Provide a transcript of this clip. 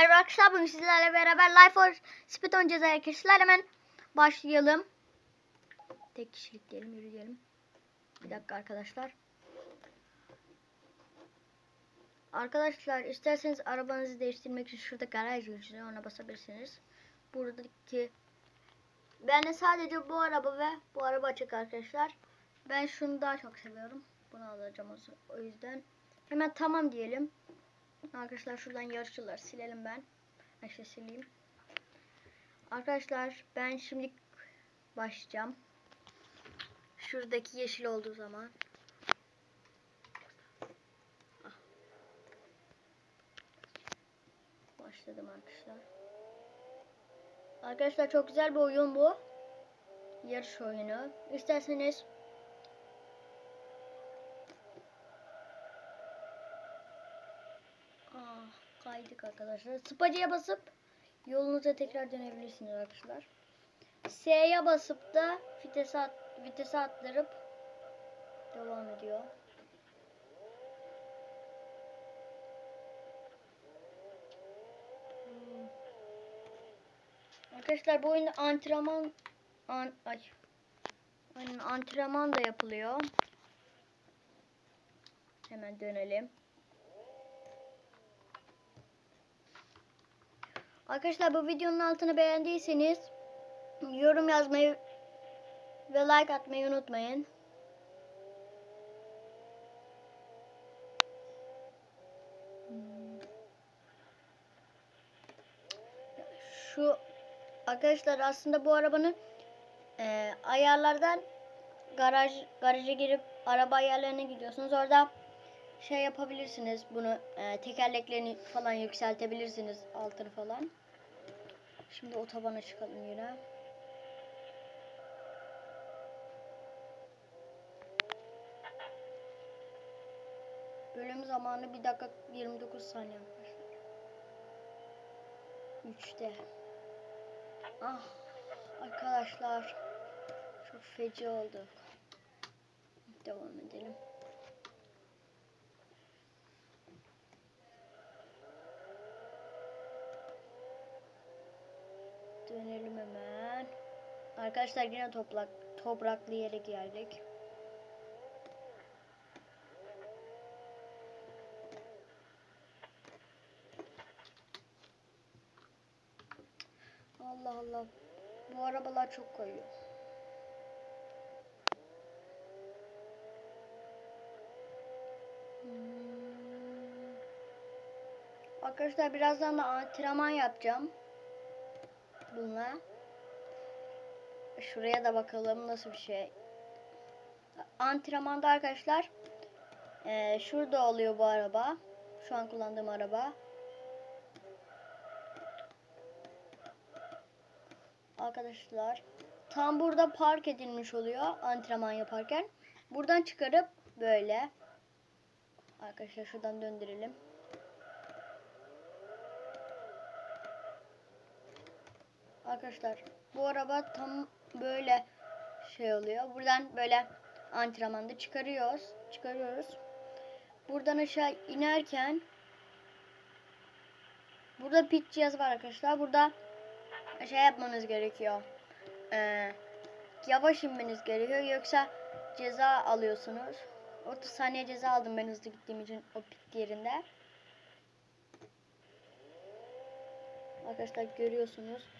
Merhaba arkadaşlar bugün sizlerle beraber Life for Speed oynayacağız arkadaşlar hemen başlayalım. Tek kişilik diyelim yürüyelim. Bir dakika arkadaşlar. Arkadaşlar isterseniz arabanızı değiştirmek için şurada garaj gözüküyor ona basabilirsiniz. Buradaki ben de sadece bu araba ve bu araba açık arkadaşlar. Ben şunu daha çok seviyorum. Bunu alacağım o yüzden. Hemen tamam diyelim. Arkadaşlar şuradan yarışçılar silelim ben. İşte sileyim. Arkadaşlar ben şimdi başlayacağım. Şuradaki yeşil olduğu zaman. Ah. Başladım arkadaşlar. Arkadaşlar çok güzel bir oyun bu. Yarış oyunu. İsterseniz Ah, kaydık arkadaşlar. Spacıya basıp yolunuza tekrar dönebilirsiniz arkadaşlar. S'ye basıp da vitese, at, vitese attırıp devam ediyor. Hmm. Arkadaşlar bu oyunda antrenman an, ay, aynen antrenman da yapılıyor. Hemen dönelim. Arkadaşlar bu videonun altını beğendiyseniz yorum yazmayı ve like atmayı unutmayın. Şu arkadaşlar aslında bu arabanın e, ayarlardan garaj garaja girip araba ayarlarına gidiyorsunuz. Orada şey yapabilirsiniz bunu e, tekerleklerini falan yükseltebilirsiniz altını falan. Şimdi otobana çıkalım yine. Bölüm zamanı 1 dakika 29 saniye arkadaşlar. 3'te. Ah arkadaşlar çok feci oldu. Devam edelim. Dönelim hemen. Arkadaşlar yine toprak topraklı yere geldik. Allah Allah. Bu arabalar çok kayıyor. Hmm. Arkadaşlar birazdan da antrenman yapacağım bununla. Şuraya da bakalım nasıl bir şey. Antrenmanda arkadaşlar eee, şurada oluyor bu araba. Şu an kullandığım araba. Arkadaşlar tam burada park edilmiş oluyor antrenman yaparken. Buradan çıkarıp böyle arkadaşlar şuradan döndürelim. Arkadaşlar bu araba tam böyle şey oluyor. Buradan böyle antrenmanda çıkarıyoruz. Çıkarıyoruz. Buradan aşağı inerken burada pit cihazı var arkadaşlar. Burada şey yapmanız gerekiyor. Ee, yavaş inmeniz gerekiyor. Yoksa ceza alıyorsunuz. 30 saniye ceza aldım ben hızlı gittiğim için o pit yerinde. Arkadaşlar görüyorsunuz.